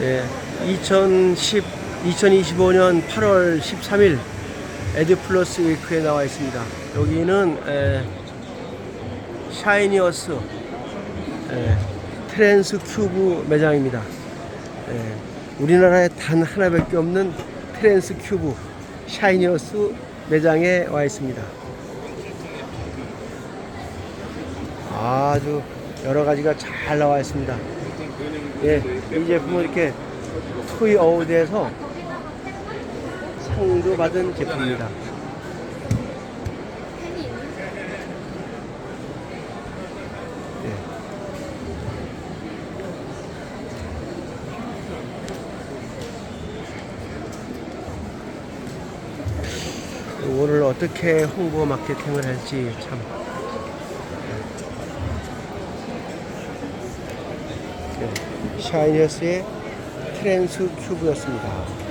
예, 2010, 2025년 8월 13일 에듀플러스 위크에 나와 있습니다. 여기는 에, 샤이니어스 에, 트랜스 큐브 매장입니다. 예, 우리나라에 단 하나밖에 없는 트랜스 큐브 샤이니어스 매장에 와 있습니다. 아주 여러 가지가 잘 나와 있습니다. 예, 이 제품은 이렇게 토이 어워드에서 상도 받은 제품입니다. 예. 이거를 어떻게 홍보 마케팅을 할지 참 샤이니어스의 트랜스 큐브였습니다.